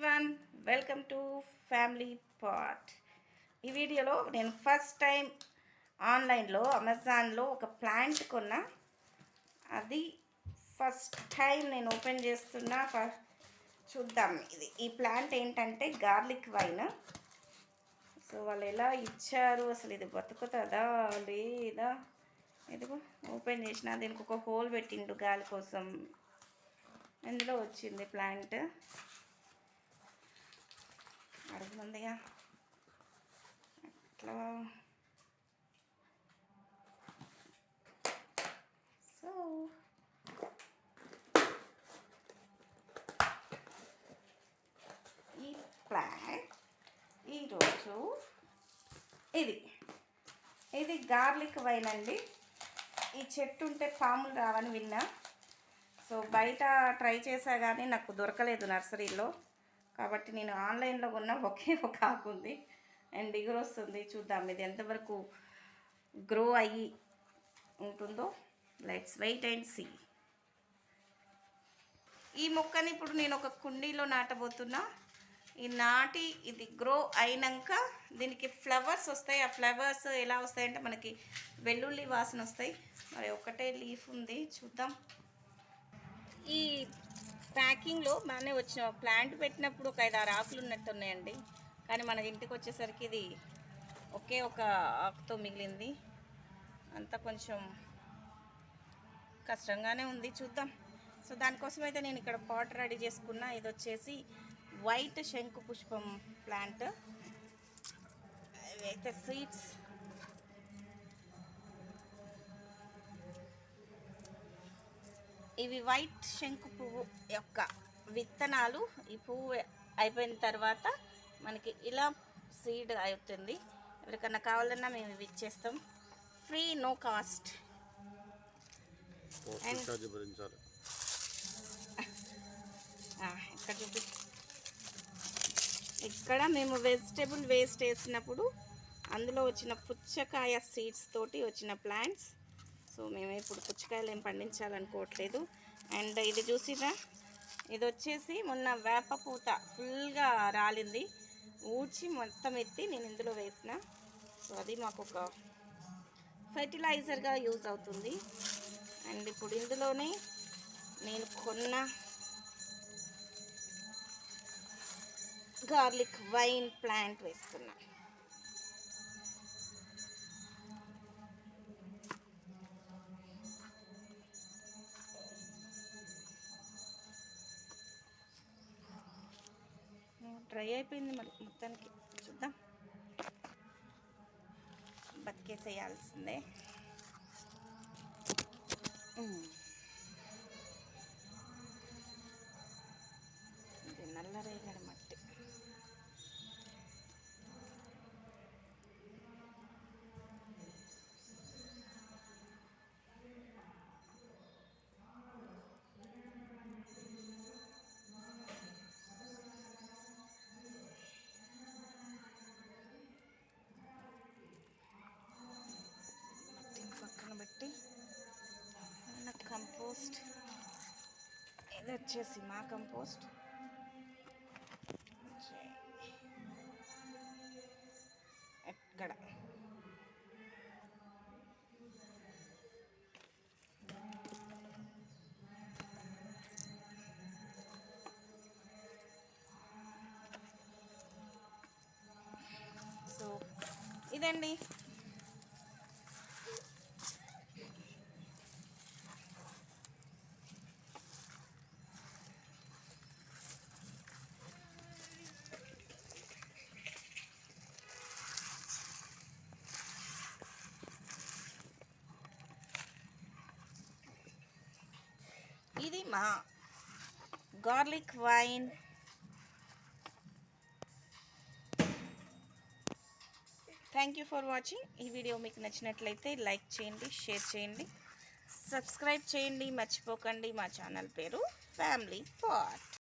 One welcome to family pot ఈ వీడియోలో నేను ఫస్ట్ టైం ఆన్లైన్లో అమెజాన్లో ఒక ప్లాంట్ కొన్నా. అది ఫస్ట్ టైం నేను ఓపెన్ చేస్తున్నా. ఫ- చూద్దాం. ఇది ఈ ప్లాంట్ ఏంటంటే గార్లిక్ వైన్ సో వాళ్ళు ఎలా ఇచ్చారు? అసలు ఇది బతుకుతుందా? లేదా? ఇదిగో ఓపెన్ చేసిన. దీనికి ఒక హోల్ పెట్టిండు గాలి కోసం. ఇందులో వచ్చింది ప్లాంట్ అడుగుందిగా అట్లా. సో. ఈ ప్లాన్ ఈరోజు ఇది. ఇది గార్లిక్ వైన్ అండి. ఈ చెట్టు ఉంటే పాములు రావని విన్నా. సో బయట ట్రై చేసా కానీ నాకు దొరకలేదు నర్సరీలో. కాబట్టి నేను ఆన్లైన్లో కొన్న ఒకే ఒక ఆకు ఉంది. అండ్ దిగురు వస్తుంది. చూద్దాం ఇది ఎంతవరకు గ్రో అయ్యి ఉంటుందో. లెట్స్ వెయిట్ అండ్ సీ ఈ మొక్కని ఇప్పుడు నేను ఒక కుండీలో నాటబోతున్నా. ఈ నాటి ఇది గ్రో అయినాక దీనికి ఫ్లవర్స్ వస్తాయి. ఆ ఫ్లవర్స్ ఎలా వస్తాయంటే మనకి వెల్లుల్లి వాసన వస్తాయి. మరి ఒకటే లీఫ్ ఉంది. చూద్దాం. ఈ ప్యాకింగ్లో బాగానే వచ్చిన ప్లాంట్ పెట్టినప్పుడు ఒక ఐదు ఆరు ఆకులు ఉన్నట్టు ఉన్నాయండి కానీ మన ఇంటికి వచ్చేసరికి ఇది ఒకే ఒక ఆకుతో మిగిలింది. అంతా కొంచెం కష్టంగానే ఉంది. చూద్దాం. సో దానికోసం అయితే నేను ఇక్కడ పాట్ రెడీ చేసుకున్న. ఇది వచ్చేసి వైట్ శంకు పుష్పం ప్లాంట్. అయితే సీడ్స్. ఇవి వైట్ శంకు పువ్వు యొక్క విత్తనాలు. ఈ పువ్వు అయిపోయిన తర్వాత మనకి ఇలా సీడ్ అవుతుంది. ఎవరికన్నా కావాలన్నా మేము ఇవి ఇచ్చేస్తాం. Free no cost. చూపి. ఇక్కడ మేము వెజిటేబుల్ వేస్ట్ వేసినప్పుడు అందులో వచ్చిన పుచ్చకాయ సీడ్స్ తోటి వచ్చిన ప్లాంట్స్ సో మేము ఇప్పుడు పుచ్చకాయలు ఏం పండించాలనుకోవట్లేదు. అండ్ ఇది చూసిరా? ఇది వచ్చేసి మొన్న వేప పూత ఫుల్గా రాలింది. ఊడ్చి మొత్తం ఎత్తి నేను ఇందులో వేసిన. సో అది మాకు ఒక ఫెర్టిలైజర్గా యూజ్ అవుతుంది. అండ్ ఇప్పుడు ఇందులోనే నేను కొన్న గార్లిక్ వైన్ ప్లాంట్ వేస్తున్నాను డ్రై అయిపోయింది మరి మొత్తానికి. చూద్దాం. బతికేసేయాల్సిందే. ఇది వచ్చేసి మా కంపోస్ట్ ఎక్కడ? సో ఇదండి ఇది మా garlic vine. Thank you for watching ఈ వీడియో మీకు నచ్చినట్లయితే లైక్ చేయండి షేర్ చేయండి సబ్స్క్రైబ్ చేయండి. మర్చిపోకండి. మా ఛానల్ పేరు ఫ్యామిలీ పాట్